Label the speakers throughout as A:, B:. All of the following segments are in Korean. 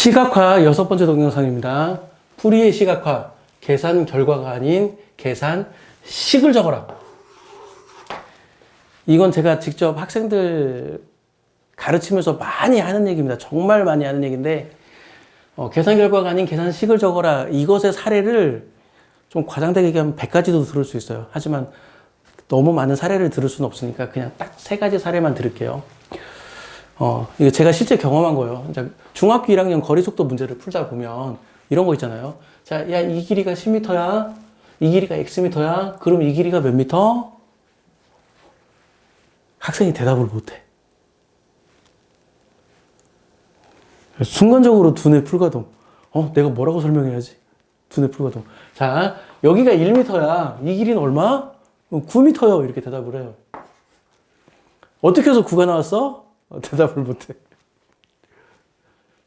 A: 시각화 여섯 번째 동영상입니다. 풀이의 시각화, 계산 결과가 아닌 계산 식을 적어라. 이건 제가 직접 학생들 가르치면서 많이 하는 얘기입니다. 정말 많이 하는 얘기인데, 어, 계산 결과가 아닌 계산 식을 적어라. 이것의 사례를 좀 과장되게 얘기하면 100가지도 들을 수 있어요. 하지만 너무 많은 사례를 들을 수는 없으니까 그냥 딱 세 가지 사례만 들을게요. 어, 이거 제가 실제 경험한 거예요. 중학교 1학년 거리 속도 문제를 풀다 보면 이런 거 있잖아요. 자, 야, 이 길이가 10m야. 이 길이가 xm야. 그럼 이 길이가 몇 미터? 학생이 대답을 못 해. 순간적으로 두뇌 풀가동. 어, 내가 뭐라고 설명해야지? 두뇌 풀가동. 자, 여기가 1m야. 이 길이는 얼마? 9m요. 이렇게 대답을 해요. 어떻게 해서 9가 나왔어? 어, 대답을 못해.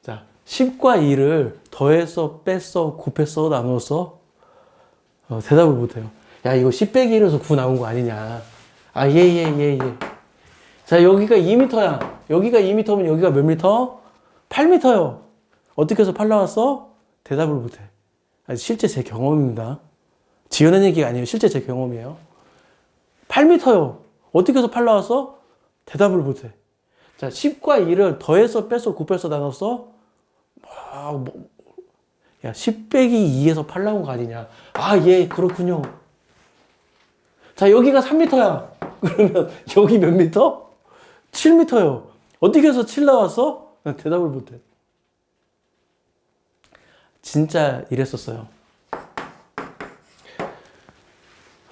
A: 자, 10과 2를 더해서, 뺐어, 곱했어, 나누었어? 어, 대답을 못해요. 야, 이거 10 빼기 1에서 9 나온 거 아니냐. 아, 예, 예, 예, 예. 자, 여기가 2m야. 여기가 2m면 여기가 몇 미터? 8m요. 어떻게 해서 8 나왔어? 대답을 못해. 아니, 실제 제 경험입니다. 지어낸 얘기가 아니에요. 실제 제 경험이에요. 8m요. 어떻게 해서 8 나왔어? 대답을 못해. 자, 10과 2를 더해서 뺐어, 곱해서 나눴어? 아, 뭐, 야, 10 빼기 2에서 8 나온 거 아니냐. 아, 예, 그렇군요. 자, 여기가 3m야. 그러면 여기 몇 미터? 7m요. 어떻게 해서 7 나왔어? 난 대답을 못 해. 진짜 이랬었어요.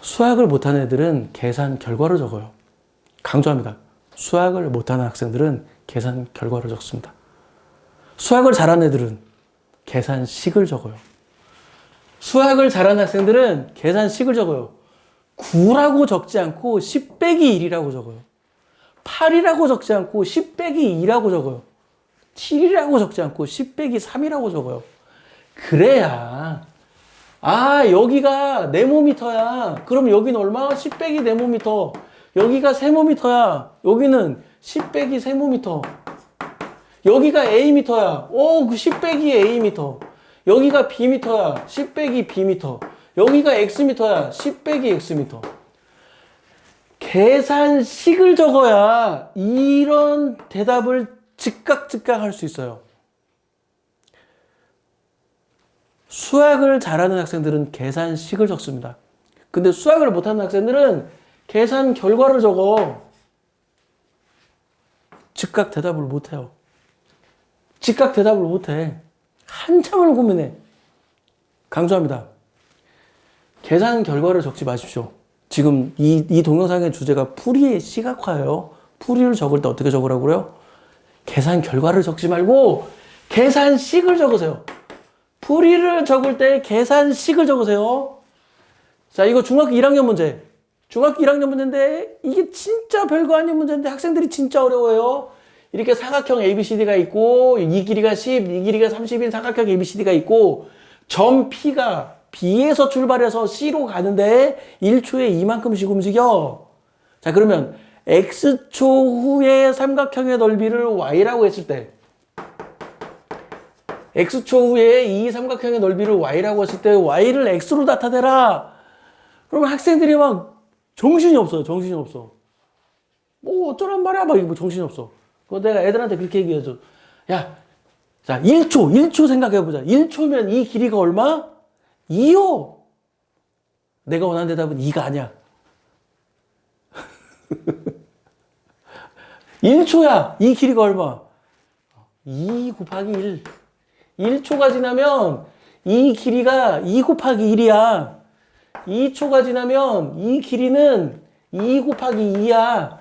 A: 수학을 못하는 애들은 계산 결과를 적어요. 강조합니다. 수학을 못하는 학생들은 계산 결과를 적습니다. 수학을 잘하는 애들은 계산식을 적어요. 수학을 잘하는 학생들은 계산식을 적어요. 9라고 적지 않고 10 빼기 1이라고 적어요. 8이라고 적지 않고 10 빼기 2라고 적어요. 7이라고 적지 않고 10 빼기 3이라고 적어요. 그래야 아 여기가 네모미터야. 그럼 여기는 얼마? 10 빼기 네모미터. 여기가 세모미터야. 여기는 10 빼기 세모미터. 여기가 A미터야. 오, 그10 빼기 A미터. 여기가 B미터야. 10 빼기 B미터. 여기가 X미터야. 10 빼기 X미터. 계산식을 적어야 이런 대답을 즉각 즉각 할 수 있어요. 수학을 잘하는 학생들은 계산식을 적습니다. 근데 수학을 못하는 학생들은 계산 결과를 적어. 즉각 대답을 못해요. 즉각 대답을 못해. 한참을 고민해. 강조합니다. 계산 결과를 적지 마십시오. 지금 이, 이 동영상의 주제가 풀이의 시각화예요. 풀이를 적을 때 어떻게 적으라고요? 계산 결과를 적지 말고 계산식을 적으세요. 풀이를 적을 때 계산식을 적으세요. 자, 이거 중학교 1학년 문제. 중학교 1학년 문제인데 이게 진짜 별거 아닌 문제인데 학생들이 진짜 어려워요. 이렇게 사각형 ABCD가 있고 이 길이가 10, 이 길이가 30인 사각형 ABCD가 있고 점 P가 B에서 출발해서 C로 가는데 1초에 이만큼씩 움직여. 자, 그러면 X초 후에 삼각형의 넓이를 Y라고 했을 때 X초 후에 이 삼각형의 넓이를 Y라고 했을 때 Y를 X로 나타내라. 그러면 학생들이 막 정신이 없어요. 정신이 없어. 뭐 어쩌란 말이야. 막 이거 뭐 정신이 없어. 그거 내가 애들한테 그렇게 얘기해줘. 야, 자, 1초, 1초 생각해보자. 1초면 이 길이가 얼마? 2요. 내가 원하는 대답은 2가 아니야. 1초야. 이 길이가 얼마? 2 곱하기 1. 1초가 지나면 이 길이가 2 곱하기 1이야. 2초가 지나면 이 길이는 2 곱하기 2야.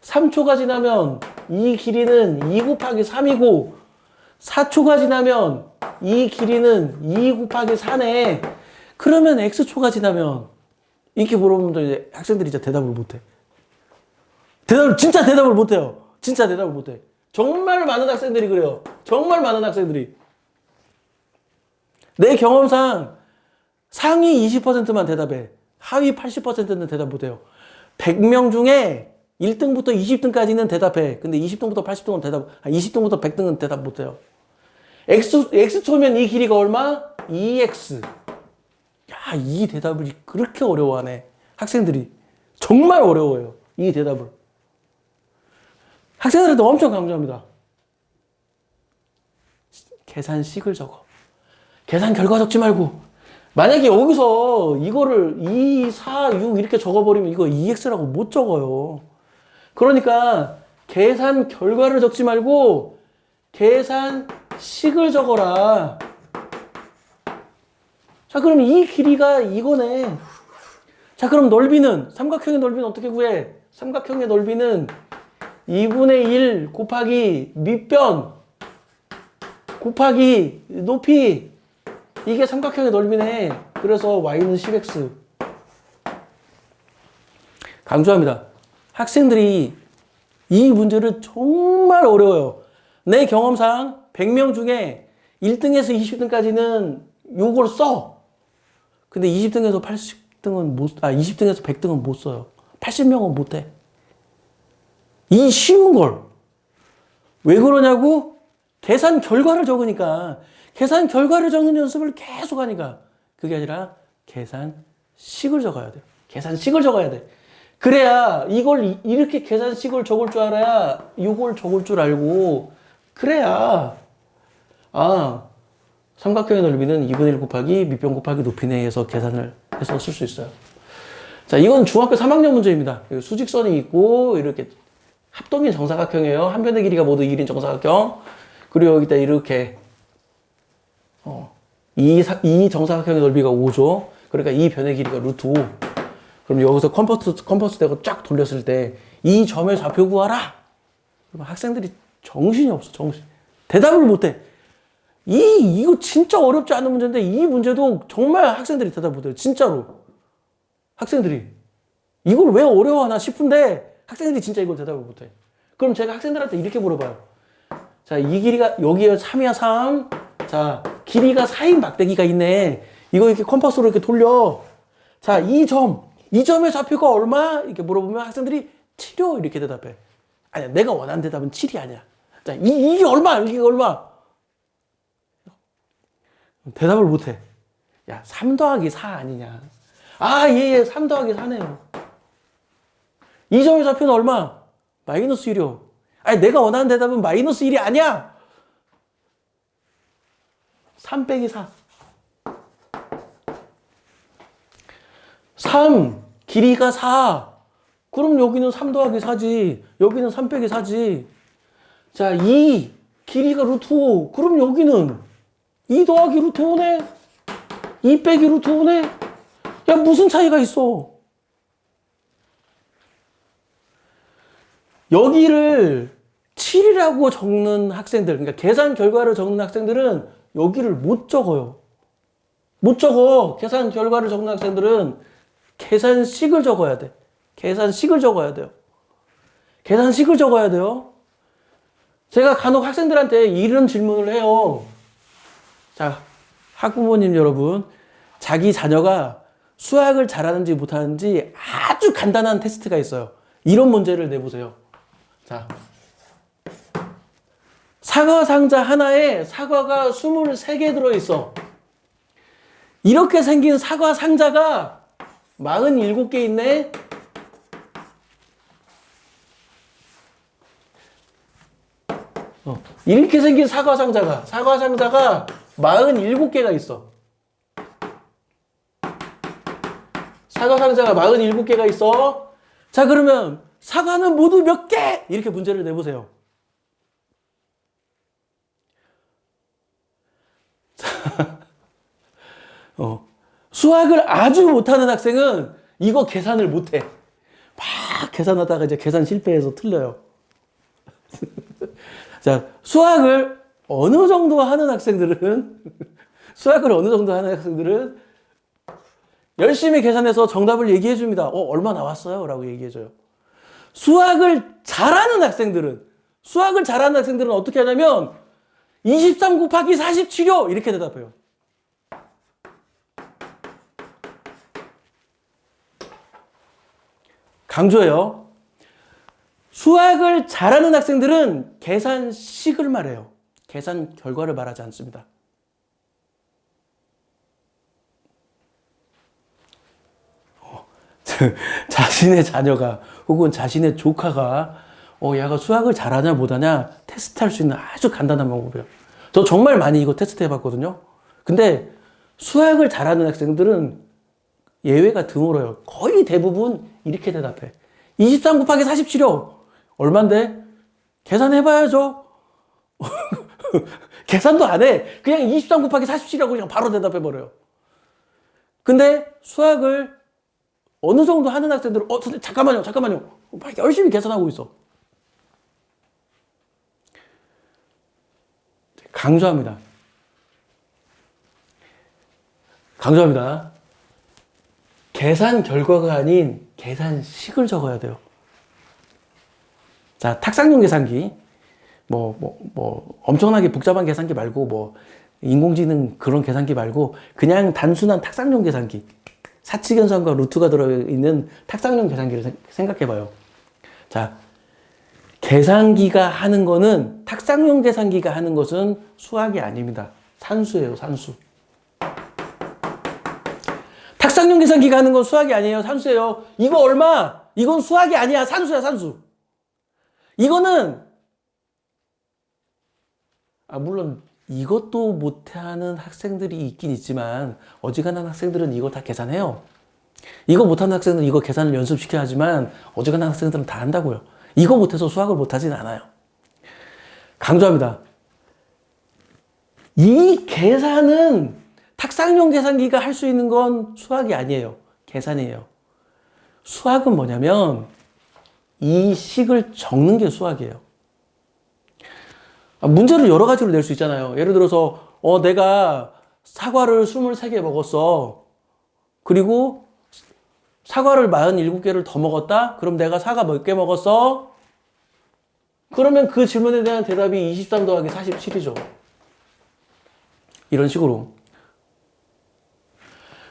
A: 3초가 지나면 이 길이는 2 곱하기 3이고 4초가 지나면 이 길이는 2 곱하기 4네. 그러면 x초가 지나면 이렇게 물어보면 이제 학생들이 진짜 대답을 못해. 대답을 진짜 대답을 못해요. 진짜 대답을 못해. 정말 많은 학생들이 그래요. 정말 많은 학생들이 내 경험상 상위 20%만 대답해. 하위 80%는 대답 못해요. 100명 중에 1등부터 20등까지는 대답해. 근데 20등부터 80등은 대답, 아, 20등부터 100등은 대답 못해요. x, x초면 이 길이가 얼마? 2x. 야, 이 대답을 그렇게 어려워하네. 학생들이. 정말 어려워요. 이 대답을. 학생들한테 엄청 강조합니다. 계산식을 적어. 계산 결과 적지 말고. 만약에 여기서 이거를 2, 4, 6 이렇게 적어버리면 이거 2x라고 못 적어요. 그러니까 계산 결과를 적지 말고 계산식을 적어라. 자, 그럼 이 길이가 이거네. 자, 그럼 넓이는, 삼각형의 넓이는 어떻게 구해? 삼각형의 넓이는 2분의 1 곱하기 밑변 곱하기 높이. 이게 삼각형의 넓이네. 그래서 y는 10x. 강조합니다. 학생들이 이 문제를 정말 어려워요. 내 경험상 100명 중에 1등에서 20등까지는 요걸 써. 근데 20등에서 80등은 못, 아, 20등에서 100등은 못 써요. 80명은 못 해. 이 쉬운 걸. 왜 그러냐고? 계산 결과를 적으니까. 계산 결과를 적는 연습을 계속 하니까. 그게 아니라 계산식을 적어야 돼요. 계산식을 적어야 돼. 그래야 이걸 이- 이렇게 계산식을 적을 줄 알아야 이걸 적을 줄 알고 그래야 아 삼각형의 넓이는 2분의 1 곱하기 밑변 곱하기 높이네 해서 계산을 해서 쓸 수 있어요. 자 이건 중학교 3학년 문제입니다. 수직선이 있고 이렇게 합동인 정사각형이에요. 한 변의 길이가 모두 1인 정사각형. 그리고 여기다 이렇게 어, 이, 사- 이 정사각형의 넓이가 5죠. 그러니까 이 변의 길이가 루트 5. 그럼 여기서 컴퍼스, 컴퍼스 대고 쫙 돌렸을 때 이 점의 좌표 구하라! 그럼 학생들이 정신이 없어, 정신. 대답을 못 해. 이, 이거 진짜 어렵지 않은 문제인데 이 문제도 정말 학생들이 대답 못 해요. 진짜로. 학생들이. 이걸 왜 어려워하나 싶은데 학생들이 진짜 이걸 대답을 못 해. 그럼 제가 학생들한테 이렇게 물어봐요. 자, 이 길이가 여기에 3이야, 3. 자, 길이가 4인 막대기가 있네. 이거 이렇게 컴파스로 이렇게 돌려. 자, 이 점. 이 점의 좌표가 얼마? 이렇게 물어보면 학생들이 7요. 이렇게 대답해. 아니야, 내가 원하는 대답은 7이 아니야. 자, 이, 이게 얼마? 이게 얼마? 대답을 못 해. 야, 3 더하기 4 아니냐. 아, 예, 예, 3 더하기 4네요. 이 점의 좌표는 얼마? 마이너스 1이요. 아니, 내가 원하는 대답은 마이너스 1이 아니야! 3 빼기 4. 3, 길이가 4. 그럼 여기는 3 더하기 4지. 여기는 3 빼기 4지. 자, 2, 길이가 루트 5. 그럼 여기는 2 더하기 루트 5네? 2 빼기 루트 5네? 야, 무슨 차이가 있어? 여기를 7이라고 적는 학생들, 그러니까 계산 결과를 적는 학생들은 여기를 못 적어요. 못 적어. 계산 결과를 적는 학생들은 계산식을 적어야 돼. 계산식을 적어야 돼요. 계산식을 적어야 돼요. 제가 간혹 학생들한테 이런 질문을 해요. 자, 학부모님 여러분, 자기 자녀가 수학을 잘하는지 못하는지 아주 간단한 테스트가 있어요. 이런 문제를 내보세요. 자, 사과 상자 하나에 사과가 23개 들어있어. 이렇게 생긴 사과 상자가 47개 있네. 어, 이렇게 생긴 사과 상자가, 사과 상자가 47개가 있어. 사과 상자가 47개가 있어. 자, 그러면 사과는 모두 몇 개? 이렇게 문제를 내보세요. 어, 수학을 아주 못하는 학생은 이거 계산을 못해. 막 계산하다가 이제 계산 실패해서 틀려요. 자, 수학을 어느 정도 하는 학생들은, 수학을 어느 정도 하는 학생들은 열심히 계산해서 정답을 얘기해 줍니다. 어, 얼마 나왔어요? 라고 얘기해 줘요. 수학을 잘하는 학생들은, 수학을 잘하는 학생들은 어떻게 하냐면, 23 곱하기 47요! 이렇게 대답해요. 강조해요. 수학을 잘하는 학생들은 계산식을 말해요. 계산 결과를 말하지 않습니다. 어, 자신의 자녀가 혹은 자신의 조카가 어, 얘가 수학을 잘하냐 못하냐 테스트할 수 있는 아주 간단한 방법이에요. 저 정말 많이 이거 테스트 해봤거든요. 근데 수학을 잘하는 학생들은 예외가 드물어요. 거의 대부분 이렇게 대답해. 23 곱하기 47이요. 얼만데? 계산해봐야죠. 계산도 안 해. 그냥 23 곱하기 47이라고 그냥 바로 대답해버려요. 근데 수학을 어느 정도 하는 학생들은, 어, 선생님, 잠깐만요, 잠깐만요. 막 열심히 계산하고 있어. 강조합니다. 강조합니다. 계산 결과가 아닌 계산식을 적어야 돼요. 자, 탁상용 계산기. 뭐, 뭐, 뭐, 엄청나게 복잡한 계산기 말고, 뭐, 인공지능 그런 계산기 말고, 그냥 단순한 탁상용 계산기. 사칙연산과 루트가 들어있는 탁상용 계산기를 생각해 봐요. 자, 계산기가 하는 거는, 탁상용 계산기가 하는 것은 수학이 아닙니다. 산수예요, 산수. 탁상용 계산기가 하는 건 수학이 아니에요. 산수예요. 이거 얼마? 이건 수학이 아니야. 산수야, 산수. 이거는 아, 물론 이것도 못하는 학생들이 있긴 있지만 어지간한 학생들은 이거 다 계산해요. 이거 못하는 학생들은 이거 계산을 연습시켜야 하지만 어지간한 학생들은 다 한다고요. 이거 못해서 수학을 못하진 않아요. 강조합니다. 이 계산은 탁상용 계산기가 할 수 있는 건 수학이 아니에요. 계산이에요. 수학은 뭐냐면 이 식을 적는 게 수학이에요. 아, 문제를 여러 가지로 낼 수 있잖아요. 예를 들어서, 어, 내가 사과를 23개 먹었어. 그리고 사과를 47개를 더 먹었다? 그럼 내가 사과 몇 개 먹었어? 그러면 그 질문에 대한 대답이 23 더하기 47이죠. 이런 식으로.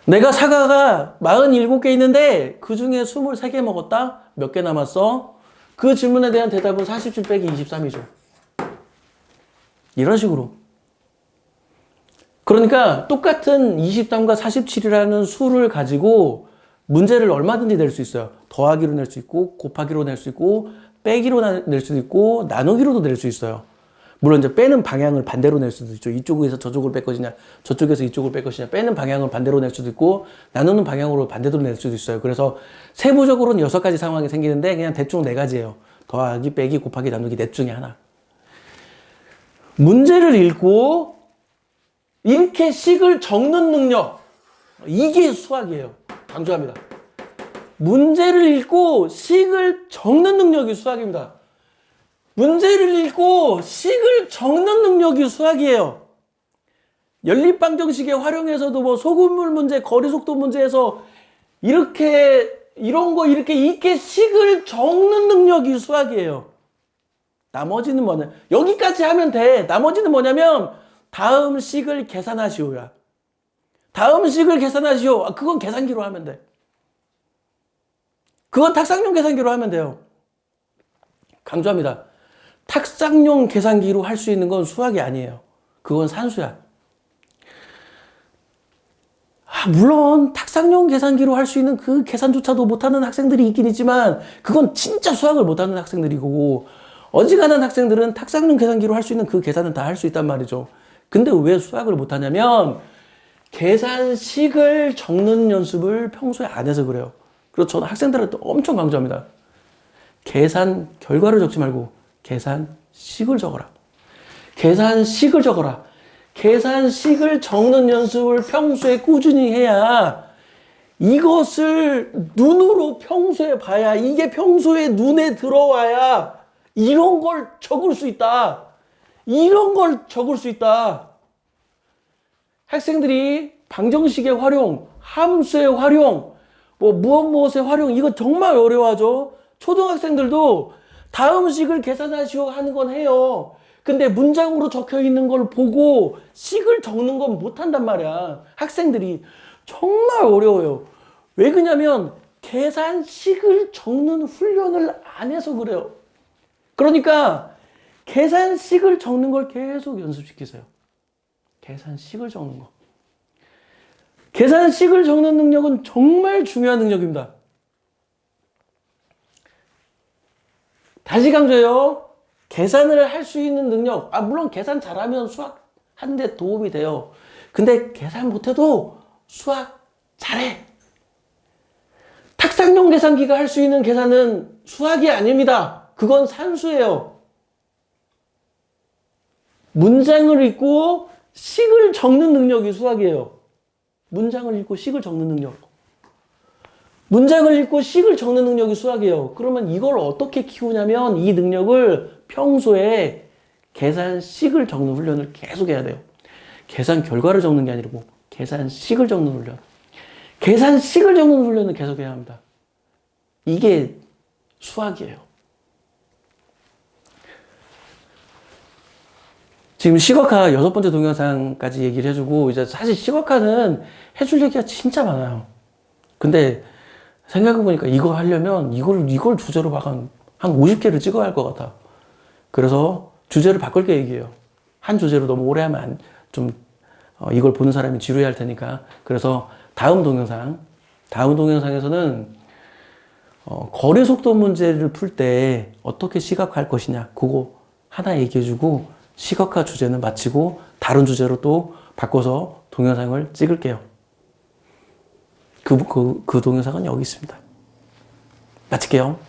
A: 내가 사과가 47개 있는데 그 중에 23개 먹었다? 몇 개 남았어? 그 질문에 대한 대답은 47 빼기 23이죠. 이런 식으로. 그러니까 똑같은 23과 47이라는 수를 가지고 문제를 얼마든지 낼 수 있어요. 더하기로 낼 수 있고, 곱하기로 낼 수 있고, 빼기로 낼 수도 있고, 나누기로도 낼 수 있어요. 물론 이제 빼는 방향을 반대로 낼 수도 있죠. 이쪽에서 저쪽을 뺄 것이냐, 저쪽에서 이쪽을 뺄 것이냐, 빼는 방향을 반대로 낼 수도 있고, 나누는 방향으로 반대로 낼 수도 있어요. 그래서 세부적으로는 여섯 가지 상황이 생기는데 그냥 대충 네 가지예요. 더하기, 빼기, 곱하기, 나누기 넷 중에 하나. 문제를 읽고 이렇게 식을 적는 능력. 이게 수학이에요. 강조합니다. 문제를 읽고 식을 적는 능력이 수학입니다. 문제를 읽고 식을 적는 능력이 수학이에요. 연립방정식의 활용에서도 뭐 소금물 문제, 거리속도 문제에서 이렇게 이런 거 이렇게 이렇게 식을 적는 능력이 수학이에요. 나머지는 뭐냐? 여기까지 하면 돼. 나머지는 뭐냐면 다음 식을 계산하시오야. 다음 식을 계산하시오. 아, 그건 계산기로 하면 돼. 그건 탁상용 계산기로 하면 돼요. 강조합니다. 탁상용 계산기로 할 수 있는 건 수학이 아니에요. 그건 산수야. 아, 물론 탁상용 계산기로 할 수 있는 그 계산조차도 못하는 학생들이 있긴 있지만 그건 진짜 수학을 못하는 학생들이고 어지간한 학생들은 탁상용 계산기로 할 수 있는 그 계산은 다 할 수 있단 말이죠. 근데 왜 수학을 못하냐면 계산식을 적는 연습을 평소에 안 해서 그래요. 그래서 저는 학생들한테 엄청 강조합니다. 계산 결과를 적지 말고 계산식을 적어라. 계산식을 적어라. 계산식을 적는 연습을 평소에 꾸준히 해야 이것을 눈으로 평소에 봐야 이게 평소에 눈에 들어와야 이런 걸 적을 수 있다. 이런 걸 적을 수 있다. 학생들이 방정식의 활용, 함수의 활용, 뭐 무엇 무엇의 활용 이거 정말 어려워하죠. 초등학생들도 다음 식을 계산하시오 하는 건 해요. 근데 문장으로 적혀 있는 걸 보고 식을 적는 건 못한단 말이야. 학생들이 정말 어려워요. 왜 그러냐면 계산식을 적는 훈련을 안 해서 그래요. 그러니까 계산식을 적는 걸 계속 연습시키세요. 계산식을 적는 거. 계산식을 적는 능력은 정말 중요한 능력입니다. 다시 강조해요. 계산을 할 수 있는 능력. 아, 물론 계산 잘하면 수학 하는데 도움이 돼요. 근데 계산 못해도 수학 잘해. 탁상용 계산기가 할 수 있는 계산은 수학이 아닙니다. 그건 산수예요. 문장을 읽고 식을 적는 능력이 수학이에요. 문장을 읽고 식을 적는 능력. 문장을 읽고 식을 적는 능력이 수학이에요. 그러면 이걸 어떻게 키우냐면 이 능력을 평소에 계산식을 적는 훈련을 계속 해야 돼요. 계산 결과를 적는 게 아니고 계산식을 적는 훈련. 계산식을 적는 훈련을 계속 해야 합니다. 이게 수학이에요. 지금 시각화 여섯 번째 동영상까지 얘기를 해주고 이제 사실 시각화는 해줄 얘기가 진짜 많아요. 근데 생각해보니까 이거 하려면 이걸 이걸 주제로 막 한 한 50개를 찍어야 할 것 같아. 그래서 주제를 바꿀 계획이에요. 한 주제로 너무 오래 하면 안- 좀 어, 이걸 보는 사람이 지루해 할 테니까. 그래서 다음 동영상, 다음 동영상에서는 어, 거리 속도 문제를 풀 때 어떻게 시각화할 것이냐, 그거 하나 얘기해주고 시각화 주제는 마치고 다른 주제로 또 바꿔서 동영상을 찍을게요. 그, 그, 그 동영상은 여기 있습니다. 마칠게요.